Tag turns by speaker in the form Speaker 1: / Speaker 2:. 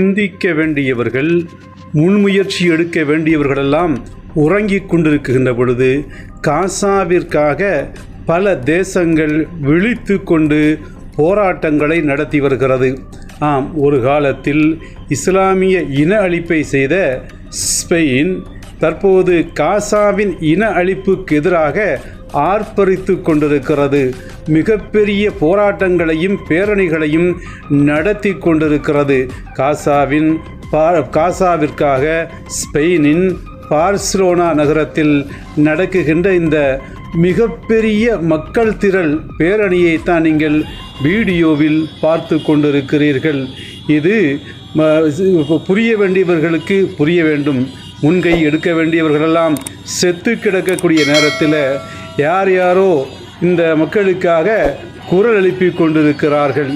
Speaker 1: சிந்திக்க வேண்டியவர்கள் முன்முயற்சி எடுக்க வேண்டியவர்களெல்லாம் உறங்கிக் கொண்டிருக்கின்ற பொழுது காசாவிற்காக பல தேசங்கள் விழித்து கொண்டு போராட்டங்களை நடத்தி வருகிறது. ஆம் ஒரு காலத்தில் இஸ்லாமிய இன அழிப்பை செய்த ஸ்பெயின் தற்போது காசாவின் இன அழிப்புக்கு எதிராக ஆர்ப்பரித்து கொண்டிருக்கிறது. மிகப்பெரிய போராட்டங்களையும் பேரணிகளையும் நடத்தி கொண்டிருக்கிறது. காசாவின் பா காசாவிற்காக ஸ்பெயினின் பார்சிலோனா நகரத்தில் நடக்குகின்ற இந்த மிகப்பெரிய மக்கள் திரள் பேரணியைத்தான் நீங்கள் வீடியோவில் பார்த்து கொண்டிருக்கிறீர்கள். இது புரிய வேண்டியவர்களுக்கு புரிய வேண்டும். முன்கை எடுக்க வேண்டியவர்களெல்லாம் செத்து கிடக்கக்கூடிய நேரத்தில் யார் யாரோ இந்த மக்களுக்காக குரல் எழுப்பி கொண்டிருக்கிறார்கள்.